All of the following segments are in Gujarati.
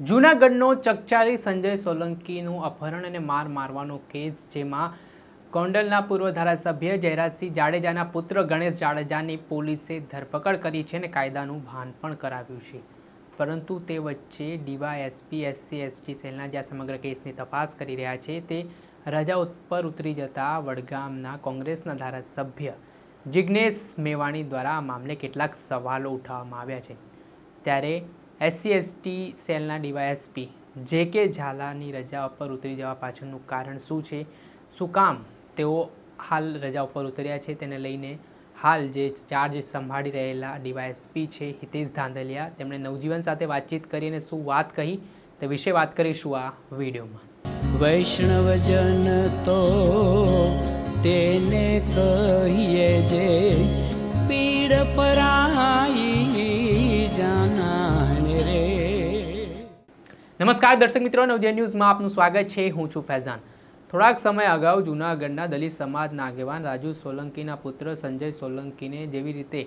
જૂનાગઢનો ચકચારી સંજય સોલંકીનું અપહરણ અને માર મારવાનો કેસ, જેમાં ગોંડલના પૂર્વ ધારાસભ્ય જયરાજસિંહ જાડેજાના પુત્ર ગણેશ જાડેજાની પોલીસે ધરપકડ કરી છે અને કાયદાનું ભાન પણ કરાવ્યું છે. પરંતુ તે વચ્ચે ડીવાયએસપી, એસસી, એસટી સેલના જે સમગ્ર કેસની તપાસ કરી રહ્યા છે, તે રજા ઉપર ઉતરી જતા વડગામના કોંગ્રેસના ધારાસભ્ય જિજ્ઞેશ મેવાણી દ્વારા આ મામલે કેટલાક સવાલો ઉઠાવવામાં આવ્યા છે. ત્યારે એસસી એસટી સેલના ડીવાયએસપી જે કે ઝાલાની રજા ઉપર ઉતરી જવા પાછળનું કારણ શું છે? શું કામ? તેઓ હાલ રજા ઉપર ઉતર્યા છે. તેને લઈને હાલ જે ચાર્જ સંભાળી રહેલા ડીવાયએસપી છે હિતેશ ધાંધલિયા, તેમણે નવજીવન સાથે વાતચીત કરીને શું વાત કહી તે વિશે વાત કરીશું આ વિડીયોમાં. વૈષ્ણવજન તો તેને કહીએ જે નમસ્કાર દર્શક મિત્રો નવજીવન ન્યૂઝમાં આપનું સ્વાગત છે. હું છું ફૈઝાન. થોડાક સમય અગાઉ જૂનાગઢના દલિત સમાજના આગેવાન રાજુ સોલંકીના પુત્ર સંજય સોલંકીને જેવી રીતે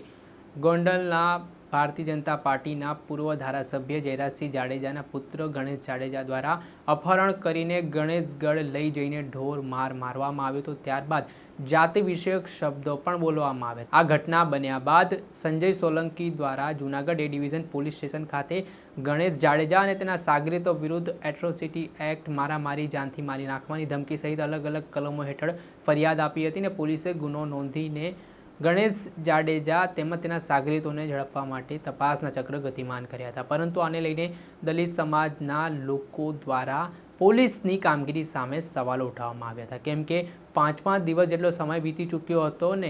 ગોંડલના ભારતીય જનતા પાર્ટીના પૂર્વ ધારાસભ્ય જયરાજસિંહ જાડેજાના પુત્ર ગણેશ જાડેજા દ્વારા અપહરણ કરીને ગણેશગઢ લઈ જઈને ઢોર માર મારવામાં આવ્યો હતો. ત્યારબાદ જાતિ વિષયક શબ્દો પણ બોલવામાં આવે. આ ઘટના બન્યા બાદ સંજય સોલંકી દ્વારા Junagadh A division police station ખાતે ગણેશ જાડેજા અને તેના સાગરીતો વિરુદ્ધ એટ્રોસિટી એક્ટ મારામારી જાનથી મારી નાખવાની ધમકી સહિત અલગ અલગ કલમો હેઠળ ફરિયાદ આપી હતી અને પોલીસે ગુનો નોંધીને ગણેશ જાડેજા તેમજ તેના સાગરીતોને ઝડપવા માટે તપાસના ચક્ર ગતિમાન કર્યા હતા. પરંતુ આને લઈને દલિત સમાજના લોકો દ્વારા પોલીસની કામગીરી સામે સવાલો ઉઠાવવામાં આવ્યા હતા. કેમ કે પાંચ પાંચ દિવસ જેટલો સમય વીતી ચૂક્યો હતો ને,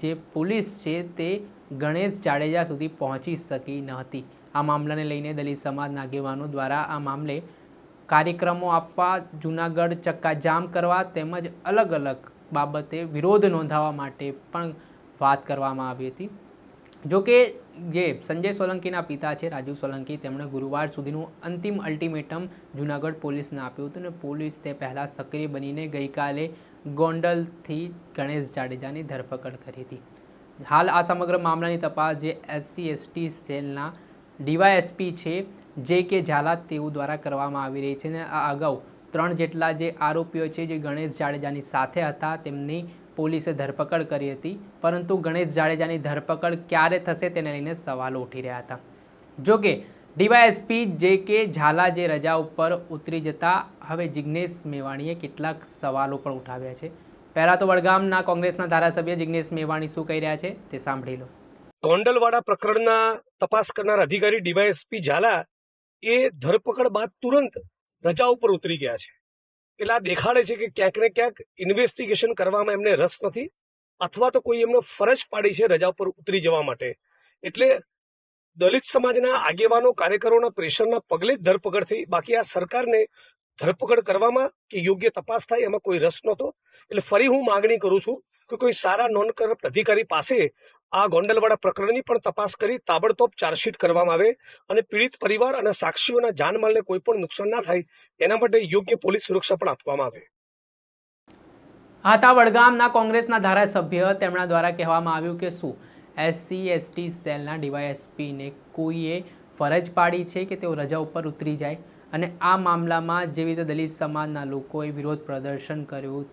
જે પોલીસ છે તે ગણેશ જાડેજા સુધી પહોંચી શકી ન હતી. આ મામલાને લઈને દલિત સમાજના આગેવાનો દ્વારા આ મામલે કાર્યક્રમો આપવા, જૂનાગઢ ચક્કાજામ કરવા તેમજ અલગ અલગ બાબતે વિરોધ નોંધાવવા માટે પણ વાત કરવામાં આવી હતી. જો કે જે સંજય સોલંકીના પિતા છે, રાજુ સોલંકી, તેમણે ગુરુવાર સુધીનું અંતિમ અલ્ટિમેટમ જૂનાગઢ પોલીસને આપ્યું હતું અને પોલીસ તે પહેલાં સક્રિય બનીને ગઈકાલે ગોંડલથી ગણેશ જાડેજાની ધરપકડ કરી હતી. હાલ આ સમગ્ર મામલાની તપાસ જે એસસી, એસટી સેલના ડીવાયએસપી છે, જે કે ઝાલા તેઓ દ્વારા કરવામાં આવી રહી છે અને આ અગાઉ ત્રણ જેટલા જે આરોપીઓ છે, જે ગણેશ જાડેજાની સાથે હતા, તેમની પોલીસે ધરપકડ કરી હતી, પરંતુ ગણેશ જાડેજાની ધરપકડ ક્યારે થશે તેને લઈને સવાલો ઉઠી રહ્યા હતા. જોકે, ડીવાયએસપી જે કે ઝાલા જે રજા ઉપર ઉતરી જતા, હવે જિજ્ઞેશ મેવાણીએ કેટલાક સવાલો પણ ઉઠાવ્યા છે. પહેલાં તો વડગામના કોંગ્રેસના ધારાસભ્ય જિજ્ઞેશ મેવાણી શું કહી રહ્યા છે, તે સાંભળી લો. ગોંડલવાડા પ્રકરણના તપાસ કરનાર અધિકારી ડીવાયએસપી ઝાલા એ ધરપકડ બાદ તુરંત રજા ઉપર ઉતરી ગયા છે. એટલે આ દેખાડે છે કે ક્યાંક ને ક્યાંક ઇન્વેસ્ટિગેશન કરવામાં એમને રસ નથી, અથવા તો કોઈ એમને ફરજ પાડી છે રજા ઉપર ઉતરી જવા માટે. એટલે દલિત સમાજના આગેવાનો, કાર્યકરોના પ્રેશરના પગલે જ ધરપકડ થઈ. બાકી આ સરકારને ધરપકડ કરવામાં કે યોગ્ય તપાસ થાય એમાં કોઈ રસ નહોતો. એટલે ફરી હું માગણી કરું છું કે કોઈ સારા નોન કરપ્ટ અધિકારી પાસે આ ગોંડલવાડા પ્રકરણની પણ તપાસ કરી તાબડતોબ ચાર્જશીટ કરવામાં આવે અને પીડિત પરિવાર અને સાક્ષીઓના જાનમાલને કોઈ પણ નુકસાન ના થાય, એના માટે યોગ્ય પોલીસ સુરક્ષા પણ આપવામાં આવે. હતા વડગામના કોંગ્રેસના ધારાસભ્ય તેમના દ્વારા કહેવામાં આવ્યું કે શું, એસસી, એસટી, સેલના ડીવાયએસપીને કોઈએ ફરજ પાડી છે કે તેઓ રજા ઉપર ઉતરી જાય? અને આ મામલામાં જેવી રીતે દલિત સમાજના લોકોએ વિરોધ પ્રદર્શન કર્યું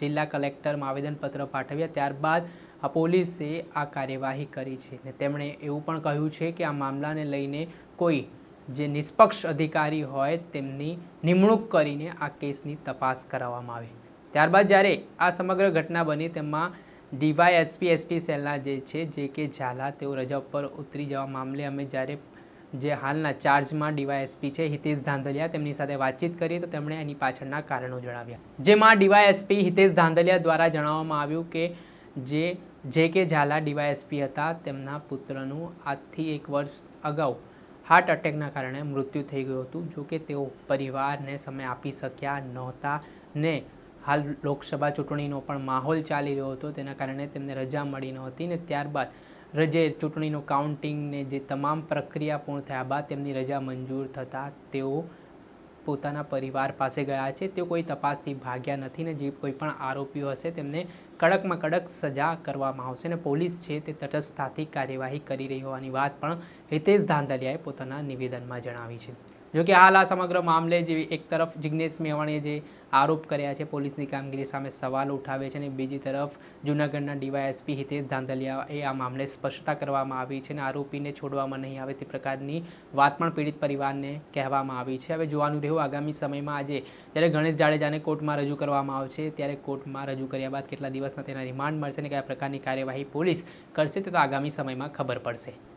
જિલ્લા કલેક્ટરમાં આવેદનપત્ર પાઠવ્યા, ત્યારબાદ આ પોલીસે આ કાર્યવાહી કરી છે ને તેમણે એવું પણ કહ્યું છે કે આ મામલાને લઈને કોઈ જે નિષ્પક્ષ અધિકારી હોય તેમની નિમણૂક કરીને આ કેસની તપાસ કરાવવામાં આવે. ત્યારબાદ જ્યારે આ સમગ્ર ઘટના બની તેમાં ડીવાય એસપી એસટી સેલના જે છે, જે કે ઝાલા, તેઓ રજા ઉપર ઉતરી જવા મામલે અમે જ્યારે જે હાલના ચાર્જમાં ડીવાયએસપી છે, હિતેશ ધાંધલિયા તેમની સાથે વાતચીત કરી તો તેમણે એની પાછળના કારણો જણાવ્યા. જેમાં ડીવાયએસપી હિતેશ ધાંધલિયા દ્વારા જણાવવામાં આવ્યું કે જે જે કે ઝાલા ડીવાયએસપી હતા, તેમના પુત્રનું આજથી એક વર્ષ અગાઉ હાર્ટ અટેકના કારણે મૃત્યુ થઈ ગયું હતું. જો કે તેઓ પરિવારને સમય આપી શક્યા નહોતા ને હાલ લોકસભા ચૂંટણીનો પણ માહોલ ચાલી રહ્યો હતો. તેના કારણે તેમને રજા મળી નહોતી ને ત્યારબાદ રજે ચૂંટણીનું કાઉન્ટિંગ ને જે તમામ પ્રક્રિયા પૂર્ણ થયા બાદ તેમની રજા મંજૂર થતાં તેઓ પોતાના પરિવાર પાસે ગયા છે. તેઓ કોઈ તપાસથી ભાગ્યા નથી ને જે કોઈ પણ આરોપીઓ હશે તેમને કડકમાં કડક સજા કરવામાં આવશે અને પોલીસ છે તે તટસ્થતાથી કાર્યવાહી કરી રહી હોવાની વાત પણ હિતેશ ધાંધલિયાએ પોતાના નિવેદનમાં જણાવી છે. જો કે હાલ આ સમગ્ર મામલે જે એક તરફ જિજ્ઞેશ મેવાણીએ જે આરોપ કર્યા છે, પોલીસની કામગીરી સામે સવાલ ઉઠાવે છે અને બીજી તરફ જૂનાગઢના ડીવાયએસપી હિતેશ ધાંધલિયા એ આ મામલે સ્પષ્ટતા કરવામાં આવી છે અને આરોપીને છોડવામાં નહીં આવે તે પ્રકારની વાત પણ પીડિત પરિવારને કહેવામાં આવી છે. હવે જોવાનું રહ્યું, આગામી સમયમાં આજે જ્યારે ગણેશ જાડેજાને કોર્ટમાં રજૂ કરવામાં આવશે, ત્યારે કોર્ટમાં રજૂ કર્યા બાદ કેટલા દિવસના તેના રિમાન્ડ મળશે અને કયા પ્રકારની કાર્યવાહી પોલીસ કરશે તે તો આગામી સમયમાં ખબર પડશે.